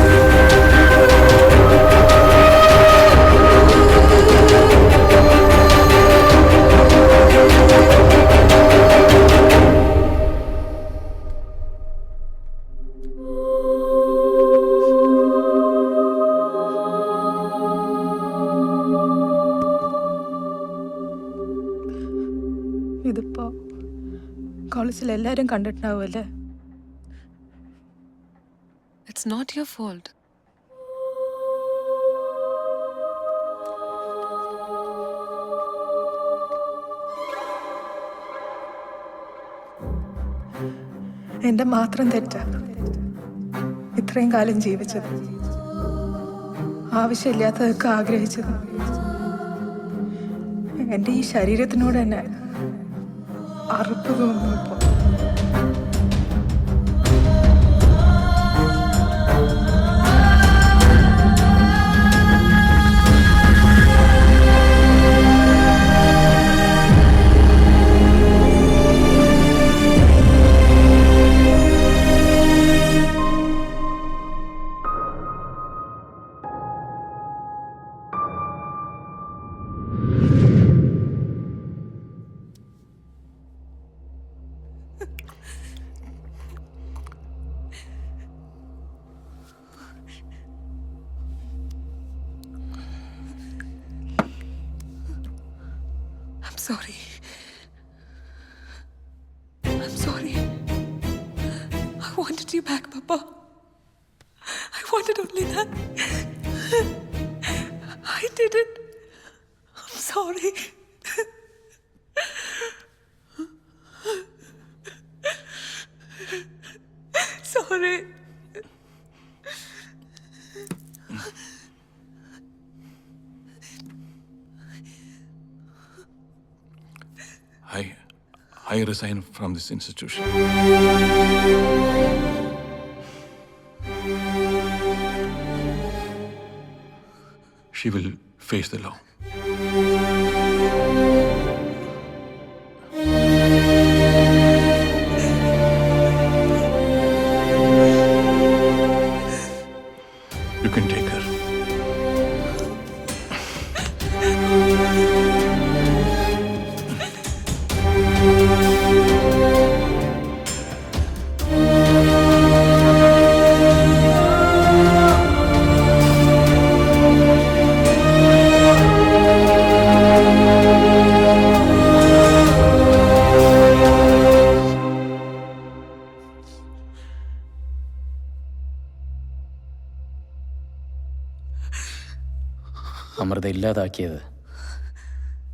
പുറത്തുണ്ടാവും ഇതിപ്പോ കോളേജിൽ എല്ലാരും കണ്ടിട്ടുണ്ടാവുമല്ലേ ഇറ്റ്സ് not your fault. എന്റെ മാത്രം തെറ്റാ. ഇത്രയും കാലം ജീവിച്ചത്. ആവശ്യമില്ലാത്തതൊക്കെ ആഗ്രഹിച്ചത്. എന്റെ ഈ ശരീരത്തിനോട് തന്നെ അറുപ്പ് തോന്നുന്നു ഇപ്പൊ sorry. I'm sorry. I wanted you back, Papa. I wanted only that. I did it. I'm sorry. I, I resign from this institution. She will face the law. Amrita ഇല്ലാതാക്കിയത്.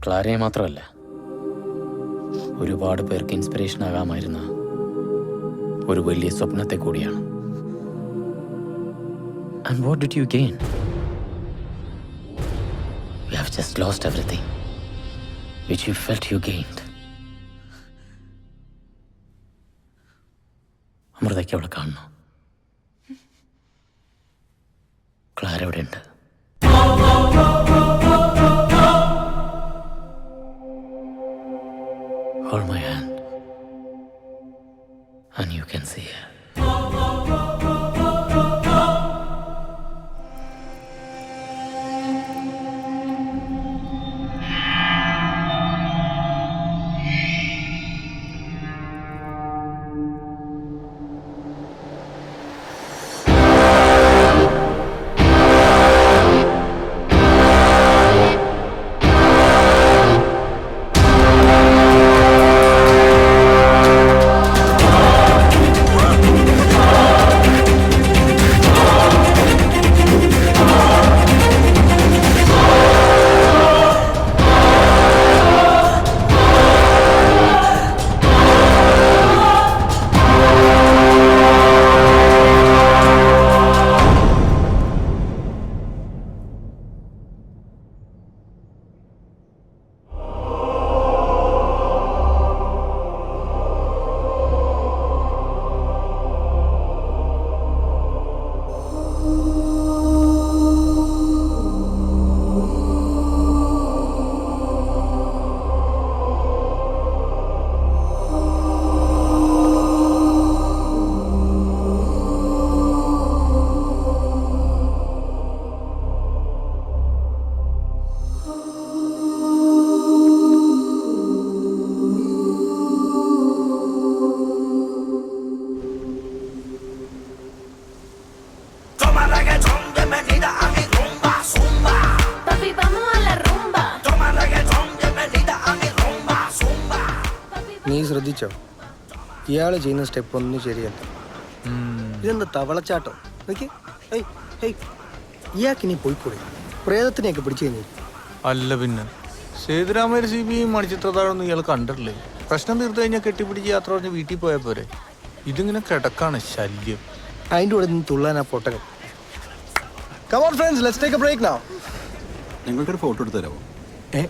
ക്ലാരയെ മാത്രമല്ല ഒരുപാട് പേർക്ക് ഇൻസ്പിറേഷൻ ആകാമായിരുന്ന ഒരു വലിയ സ്വപ്നത്തെ കൂടിയാണ്. And what did you gain you have just lost everything which you felt you gained അമൃതയ്ക്ക് അവളെ കാണണം. Clara അവിടെ ഉണ്ട് Hold my hand. And you can see her. ശ്രദ്ധിച്ചോ? ഇയാൾ ചെയ്യുന്ന സ്റ്റെപ്പ് ഒന്നും ശരിയല്ല ഇതെന്താ തവളച്ചാട്ടോ? നോക്കി. ഇനി പോയിക്കൂടെ? പ്രേതത്തിനെയൊക്കെ പിടിച്ചു കഴിഞ്ഞു. അല്ല പിന്നെ. സേതുരാമയ്യ സി ബി മണിച്ചിത്രത്താഴൊന്നും ഇയാൾ കണ്ടിട്ടില്ലേ? പ്രശ്നം തീർത്തു കഴിഞ്ഞാൽ കെട്ടിപ്പിടിച്ച് യാത്ര പറഞ്ഞ് വീട്ടിൽ പോയാൽ പോരെ? ഇതിങ്ങനെ കിടക്കാണ് ശല്യം. അതിന്റെ കൂടെ നിന്ന് തുള്ളാൻ ആ പൊട്ടകം come on friends let's take a break now നിങ്ങൾക്കൊരു ഫോട്ടോ എടുത്തു തരാമോ? ഏ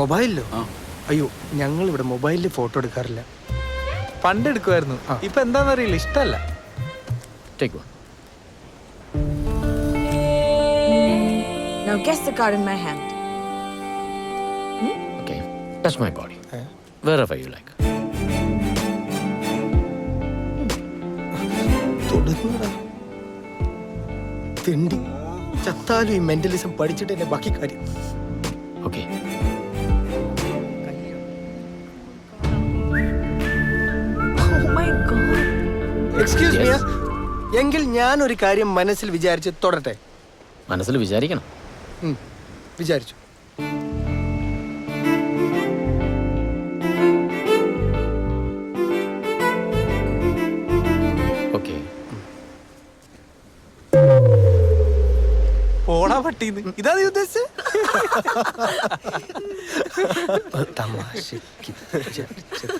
മൊബൈലിലോ? അയ്യോ ഞങ്ങൾ ഇവിടെ മൊബൈലിൽ ഫോട്ടോ എടുക്കാറില്ല. പണ്ട് എടുക്കുമായിരുന്നു. ഇപ്പൊ എന്താണെന്നറിയില്ല ഇഷ്ടമല്ല Now guess the card in my hand. You like തൊടുന്നടാ തിണ്ടി ചത്താലും ഈ മെന്റലിസം പഠിച്ചിട്ട് എന്നെ ബാക്കി കാര്യം. എക്സ്ക്യൂസ് മീ എങ്കിൽ ഞാൻ ഒരു കാര്യം മനസ്സിൽ വിചാരിച്ച് തുടരട്ടെ? മനസ്സിൽ വിചാരിക്കണം. ഉം, വിചാരിച്ചു. ഓക്കെ പോടാ പട്ടീന്ന്. ഇതാ നീ ഉദ്ദേശിച്ചത് വിചാരിച്ചത്